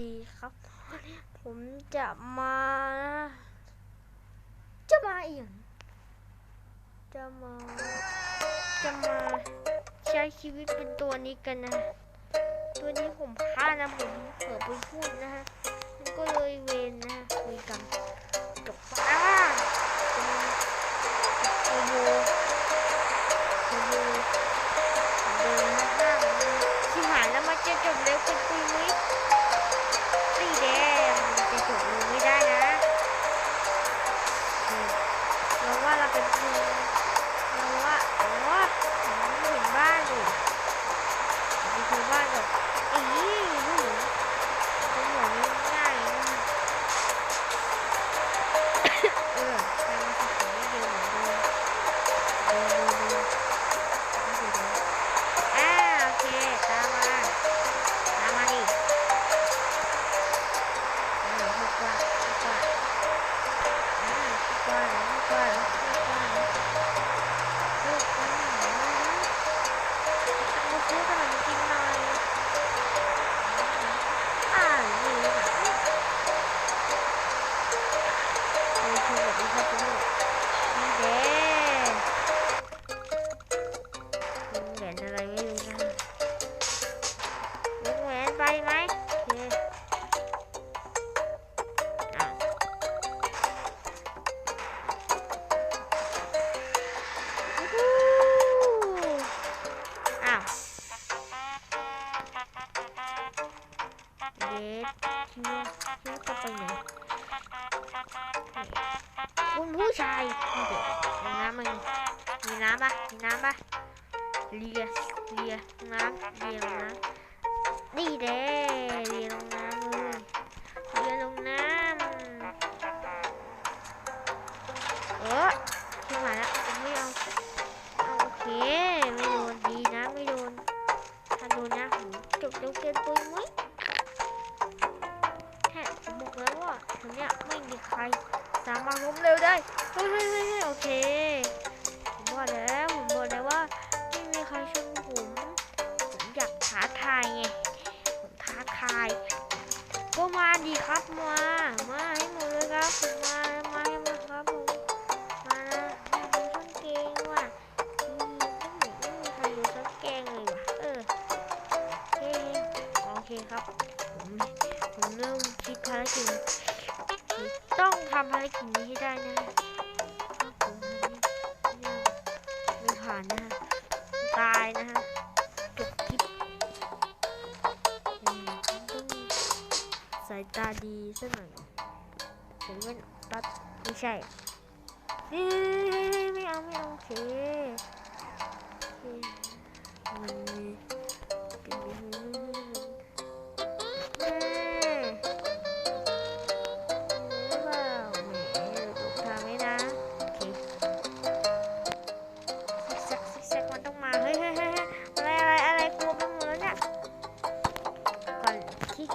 ดีครับ ผมจะมา จะมาอีกจะมา จะมาใช้ชีวิตเป็นตัวนี้กันนะ ตัวนี้ผมพลาดนะผมเผลอไปพูดนะฮะ คุณผู้ชายมีน้ำมั้ยมีน้ำปะมีน้ำปะเลียเลียน้ำเลียงน้ำนี่เด้เลียลงน้ำเลยเลียลงน้ำเออขึ้นมาแล้วไม่เอาเอาโอเคไม่โดนดีนะไม่โดนถ้าโดนนะจบเร็วเกินไปไหมแแล้วว่าแถวเนี้ยไม่มีใคร สามารถล้มเร็วได้เฮ้ยเฮ้ยโอเคผมบอกแล้วผมบอกแล้วว่าไม่มีใครชนผมผมอยากท้าทายไงผมท้าทายก็มาดีครับมามาให้หมดเลยครับผมมามาให้หมดครับผมมานะผมชนเกงว่ะมไม่มีไม่มีใครอยู่ชนเกงเลยว่ะเออโอเคโอเคครับผมผมเริ่มคิดภารกิจ ทำภารกิจนี้ให้ได้นะฮะถ้าผมไม่ผ่านนะฮะตายนะฮะจบคลิปอืมต้องสายตาดีสักหน่อยผมเป็นตัดไม่ใช่นี่ไม่เอาไม่เอาโอเค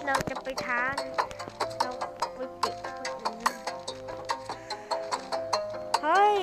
เราจะไปท้านะเราไปปิดเฮ้ย